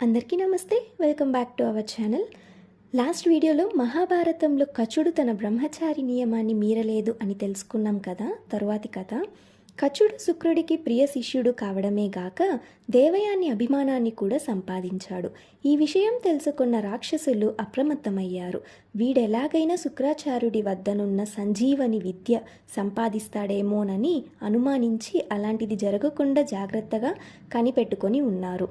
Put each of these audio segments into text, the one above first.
అందరికీ నమస్తే. Welcome back to our channel. Last వీడియోలో మహాభారతంలో కచుడు తన బ్రహ్మచారి నియమాన్ని మీరలేదు అని తెలుసుకున్నాం కదా తరువాతి కథ. కచుడు శుక్రుడికి ప్రియ శిష్యుడు కావడమే గాక దేవయాని అభిమానాన్ని కూడా సంపాదించాడు. ఈ విషయం తెలుసుకున్న రాక్షసులు అప్రమత్తమయ్యారు. వీడెలాగైనా శుక్రాచార్యుడి వద్దనున్న సంజీవని విద్య సంపాదిస్తాడేమోనని అనుమానించి అలాంటిది జరగకుండా జాగ్రత్తగా కనిపెట్టుకొని ఉన్నారు.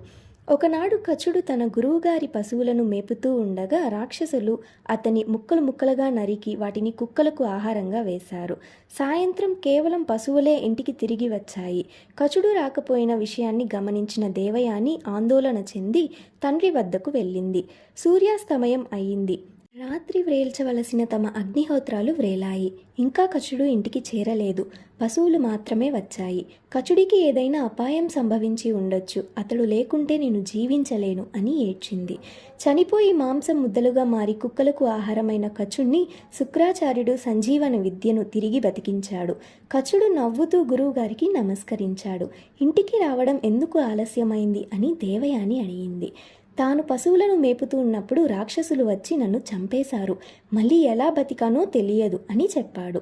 ఒకనాడు కచుడు తన గురువుగారి పశువులను మేపుతూ ఉండగా రాక్షసులు అతని ముక్కలు ముక్కలుగా నరికి వాటిని కుక్కలకు ఆహారంగా వేశారు. సాయంత్రం కేవలం పశువులే ఇంటికి తిరిగి వచ్చాయి. కచుడు రాకపోయిన విషయాన్ని గమనించిన దేవయాని ఆందోళన చెంది తండ్రి వద్దకు వెళ్ళింది. సూర్యాస్తమయం అయింది. రాత్రి వ్రేల్చవలసిన తమ అగ్నిహోత్రాలు వ్రేలాయి. ఇంకా కచుడు ఇంటికి చేరలేదు. పశువులు మాత్రమే వచ్చాయి. కచుడికి ఏదైనా అపాయం సంభవించి ఉండొచ్చు. అతడు లేకుంటే నేను జీవించలేను అని ఏడ్చింది. చనిపోయి మాంసం ముద్దలుగా మారి కుక్కలకు ఆహారమైన కచుడిని శుక్రాచార్యుడు సంజీవన విద్యను తిరిగి బతికించాడు. కచుడు నవ్వుతూ గురువుగారికి నమస్కరించాడు. ఇంటికి రావడం ఎందుకు ఆలస్యమైంది అని దేవయాని అడిగింది. తాను పశువులను మేపుతూ ఉన్నప్పుడు రాక్షసులు వచ్చి నన్ను చంపేశారు. మళ్ళీ ఎలా బతికానో తెలియదు అని చెప్పాడు.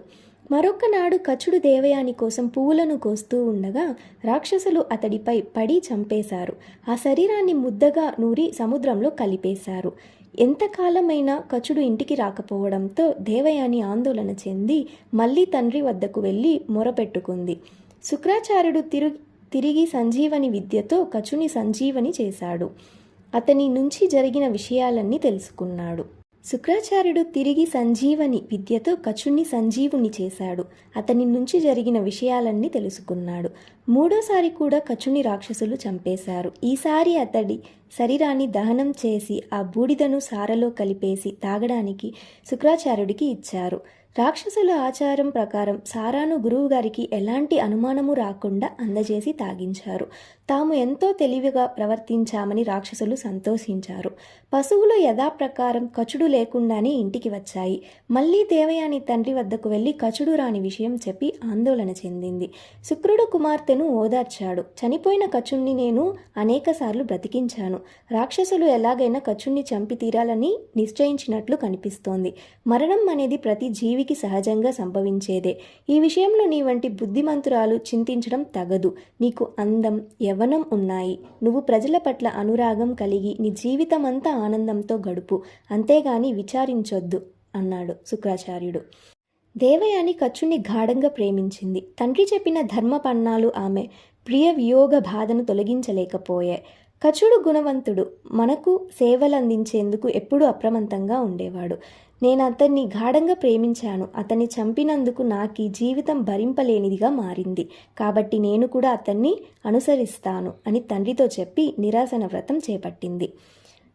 మరొకనాడు కచుడు దేవయాని కోసం పువ్వులను కోస్తూ ఉండగా రాక్షసులు అతడిపై పడి చంపేశారు. ఆ శరీరాన్ని ముద్దగా నూరి సముద్రంలో కలిపేశారు. ఎంతకాలమైనా కచుడు ఇంటికి రాకపోవడంతో దేవయాని ఆందోళన చెంది మళ్ళీ తండ్రి వద్దకు వెళ్ళి మొరపెట్టుకుంది. శుక్రాచార్యుడు తిరిగి తిరిగి సంజీవని విద్యతో కచుని సంజీవని చేశాడు. అతని నుంచి జరిగిన విషయాలన్నీ తెలుసుకున్నాడు. శుక్రాచార్యుడు తిరిగి సంజీవని విద్యతో కచుణ్ణి సంజీవుని చేశాడు. అతని నుంచి జరిగిన విషయాలన్నీ తెలుసుకున్నాడు. మూడోసారి కూడా కచుని రాక్షసులు చంపేశారు. ఈసారి అతడి శరీరాన్ని దహనం చేసి ఆ బూడిదను సారలో కలిపేసి తాగడానికి శుక్రాచార్యుడికి ఇచ్చారు. రాక్షసుల ఆచారం ప్రకారం సారాను గురువుగారికి ఎలాంటి అనుమానము రాకుండా అందజేసి తాగించారు. తాము ఎంతో తెలివిగా ప్రవర్తించామని రాక్షసులు సంతోషించారు. పశువులు యథాప్రకారం కచుడు లేకుండానే ఇంటికి వచ్చాయి. మళ్ళీ దేవయాని తండ్రి వద్దకు వెళ్ళి కచుడు రాని విషయం చెప్పి ఆందోళన చెందింది. శుక్రుడు కుమార్తెను ఓదార్చాడు. చనిపోయిన కచుణ్ణి నేను అనేకసార్లు బ్రతికించాను. రాక్షసులు ఎలాగైనా కచుణ్ణి చంపి తీరాలని నిశ్చయించినట్లు కనిపిస్తోంది. మరణం అనేది ప్రతి జీవి జీవికి సహజంగా సంభవించేదే. ఈ విషయంలో నీ వంటి బుద్ధిమంతురాలు చింతించడం తగదు. నీకు అందం యవ్వనం ఉన్నాయి. నువ్వు ప్రజల పట్ల అనురాగం కలిగి నీ జీవితమంతా ఆనందంతో గడుపు. అంతేగాని విచారించొద్దు అన్నాడు శుక్రాచార్యుడు. దేవయాని కచ్చుని గాఢంగా ప్రేమించింది. తండ్రి చెప్పిన ధర్మ పన్నాలు ఆమె ప్రియ వియోగ బాధను తొలగించలేకపోయాయి. కచుడు గుణవంతుడు. మనకు సేవలందించేందుకు ఎప్పుడూ అప్రమంతంగా ఉండేవాడు. నేను అతన్ని గాఢంగా ప్రేమించాను. అతన్ని చంపినందుకు నాకు ఈ జీవితం భరింపలేనిదిగా మారింది. కాబట్టి నేను కూడా అతన్ని అనుసరిస్తాను అని తండ్రితో చెప్పి నిరాశన వ్రతం చేపట్టింది.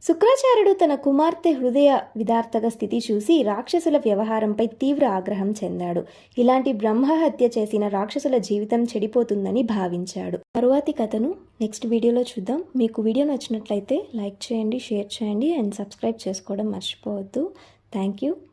శుక్రాచార్యుడు తన కుమార్తె హృదయ విదార్థక స్థితి చూసి రాక్షసుల వ్యవహారంపై తీవ్ర ఆగ్రహం చెందాడు. ఇలాంటి బ్రహ్మహత్య చేసిన రాక్షసుల జీవితం చెడిపోతుందని భావించాడు. తరువాతి కథను నెక్స్ట్ వీడియోలో చూద్దాం. మీకు వీడియో నచ్చినట్లయితే లైక్ చేయండి షేర్ చేయండి అండ్ సబ్స్క్రైబ్ చేసుకోవడం మర్చిపోవద్దు. Thank you.